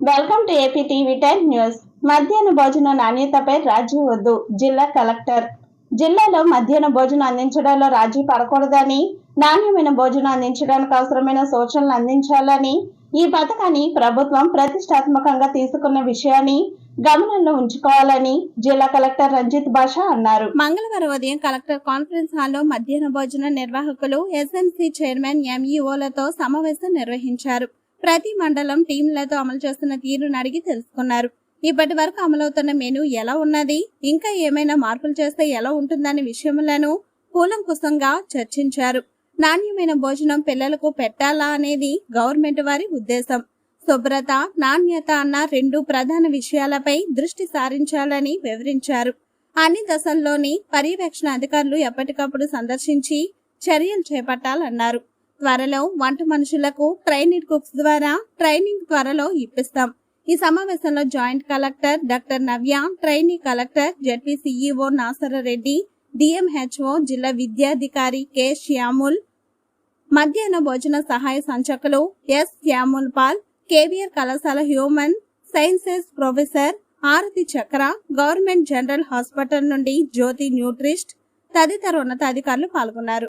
Welcome to AP TV time news మధ్యాహ్న భోజన నాణ్యతపై రాజీ వద్దు జిల్లా కలెక్టర్. జిల్లాలో మధ్యాహ్న భోజనం అందించడంలో రాజీ పడకూడదని నాణ్యమైన భోజనం అందించడానికి అవసరమైన సూచనలు అందించాలని ఈ పథకాన్ని ప్రభుత్వం ప్రతిష్టాత్మకంగా తీసుకున్న విషయాన్ని గమనంలో ఉంచుకోవాలని జిల్లా కలెక్టర్ రంజిత్ బాషా అన్నారు. మంగళవారం ఉదయం కలెక్టర్ కాన్ఫరెన్స్ హాల్లో మధ్యాహ్న భోజన నిర్వాహకులు ఎస్ఎంసీ చైర్మన్ ఎంఈఓలతో సమావేశం నిర్వహించారు. ప్రతి మండలం టీంలతో అమలు చేస్తున్న తీరును అడిగి తెలుసుకున్నారు. ఇప్పటి వరకు అమలవుతున్న మెనూ ఎలా ఉన్నది? ఇంకా ఏమైనా మార్పులు చేస్తే ఎలా ఉంటుందనే విషయములను కూలంకుశంగా చర్చించారు. నాణ్యమైన భోజనం పిల్లలకు పెట్టాలా అనేది గవర్నమెంట్ వారి ఉద్దేశం. శుభ్రత నాణ్యత అన్న రెండు ప్రధాన విషయాలపై దృష్టి సారించాలని వివరించారు. అన్ని దశల్లోని పర్యవేక్షణ అధికారులు ఎప్పటికప్పుడు సందర్శించి చర్యలు చేపట్టాలన్నారు. త్వరలో వంట మనుషులకు ట్రైనింగ్ కుక్స్ ద్వారా ట్రైనింగ్ త్వరలో ఇప్పిస్తాం. ఈ సమావేశంలో joint collector doctor Navya trainee collector ZP CEO Nasarareddy DMHO జిల్లా విద్యాధికారి కె శ్యాముల్ మధ్యాహ్న భోజన సహాయ సంచకులు ఎస్ శ్యాముల్ పాల్ కేవీఆర్ కళాశాల హ్యూమన్ సైన్సెస్ ప్రొఫెసర్ ఆరతి చక్ర గవర్నమెంట్ జనరల్ హాస్పిటల్ నుండి జ్యోతి న్యూట్రిస్ట్ తదితర ఉన్నతాధికారులు పాల్గొన్నారు.